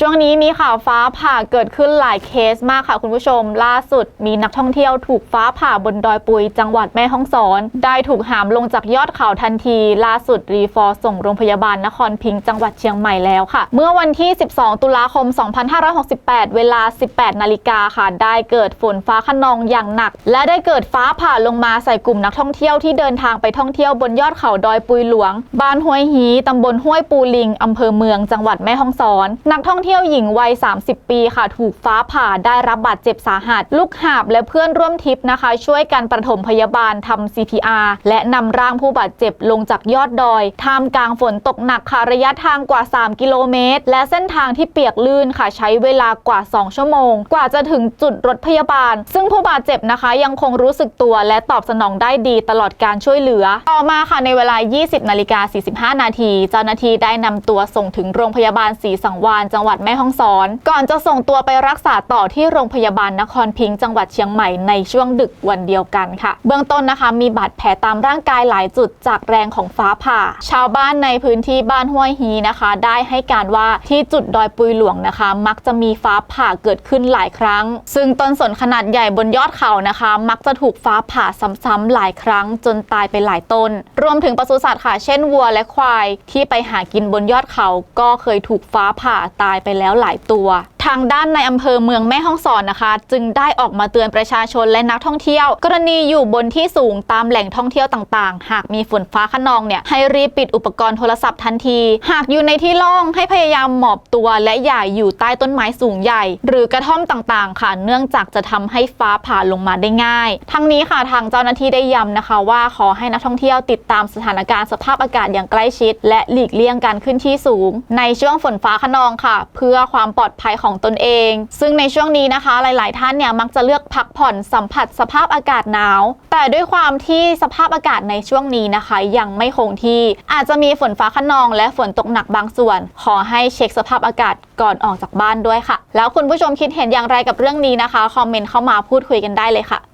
ช่วงนี้มีข่าวฟ้าผ่าเกิดขึ้นหลายเคสมากค่ะคุณผู้ชม ล่าสุดมีนักท่องเที่ยวถูกฟ้าผ่าบนดอยปุย จังหวัดแม่ฮ่องสอน ได้ถูกหามลงจากยอดเขาทันที ล่าสุดรีฟอร์ส่งโรงพยาบาลนครพิงจังหวัดเชียงใหม่แล้วค่ะ เมื่อวันที่ 12 ตุลาคม 2568 เวลา 18 นาฬิกาค่ะ ได้เกิดฝนฟ้าขนองอย่างหนัก และได้เกิดฟ้าผ่าลงมาใส่กลุ่มนักท่องเที่ยวที่เดินทางไปท่องเที่ยวบนยอดเขาดอยปุยหลวง บ้านห้วยฮีตำบลห้วยปูลิงอำเภอเมืองจังหวัดแม่ฮ่องสอน นักท่องเที่ยวหญิงวัย 30 ปีค่ะ ถูกฟ้าผ่าได้รับบาดเจ็บสาหัส ลูกหาบและเพื่อนร่วมทริปนะคะ ช่วยกันประถมพยาบาลทำ CPR และนำร่างผู้บาดเจ็บลงจากยอดดอยท่ามกลางฝนตกหนักค่ะระยะทางกว่า 3 กิโลเมตร และเส้นทางที่เปียกลื่นค่ะใช้เวลากว่า 2 ชั่วโมง กว่าจะถึงจุดรถพยาบาล ซึ่งผู้บาดเจ็บนะคะ ยังคงรู้สึกตัวและตอบสนองได้ดีตลอดการช่วยเหลือ ต่อมาค่ะในเวลา 20นาฬิกา45 นาทีเจ้าหน้าที่ได้นำตัวส่งถึงโรงพยาบาลศรีสังวานจังหวัดแม่ฮ่องสอน ก่อนจะส่งตัวไปรักษาต่อที่โรงพยาบาลนครพิงค์จังหวัดเชียงใหม่ในช่วงดึกวันเดียวกันค่ะ เบื้องต้นนะคะมีบาดแผลตามร่างกายหลายจุดจากแรงของฟ้าผ่า ชาวบ้านในพื้นที่บ้านห้วยฮีนะคะ ได้ให้การว่าที่จุดดอยปุยหลวงนะคะ มักจะมีฟ้าผ่าเกิดขึ้นหลายครั้ง ซึ่งต้นสนขนาดใหญ่บนยอดเขานะคะ มักจะถูกฟ้าผ่าซ้ำๆหลายครั้ง จนตายไปหลายต้น รวมถึงปศุสัตว์ค่ะ เช่นวัวและควาย ที่ไปหากินบนยอดเขาก็เคยถูกฟ้าผ่าตายไปแล้วหลายตัว ทางด้านในอำเภอเมืองแม่ฮ่องสอนนะคะ จึงได้ออกมาเตือนประชาชนและนักท่องเที่ยว กรณีอยู่บนที่สูงตามแหล่งท่องเที่ยวต่างๆ หากมีฝนฟ้าขนองเนี่ยให้รีบปิดอุปกรณ์โทรศัพท์ทันที หากอยู่ในที่โล่งให้พยายามหมอบตัวและอย่าอยู่ใต้ต้นไม้สูงใหญ่ หรือกระท่อมต่างๆ ค่ะ เนื่องจากจะทำให้ฟ้าผ่าลงมาได้ง่าย ทั้งนี้ค่ะทางเจ้าหน้าที่ได้ย้ำนะคะ ว่าขอให้นักท่องเที่ยวติดตามสถานการณ์สภาพอากาศอย่างใกล้ชิด และหลีกเลี่ยงการขึ้นที่สูง ในช่วงฝนฟ้าขนองค่ะ เพื่อความปลอดภัยของตนเอง ซึ่งในช่วงนี้นะคะ หลาย ๆ ท่านเนี่ยมักจะเลือกพักผ่อนสัมผัสสภาพอากาศหนาว แต่ด้วยความที่สภาพอากาศในช่วงนี้นะคะ ยังไม่คงที่ อาจจะมีฝนฟ้าขนองและฝนตกหนักบางส่วน ขอให้เช็คสภาพอากาศก่อนออกจากบ้านด้วยค่ะ แล้วคุณผู้ชมคิดเห็นอย่างไรกับเรื่องนี้นะคะ คอมเมนต์เข้ามาพูดคุยกันได้เลยค่ะ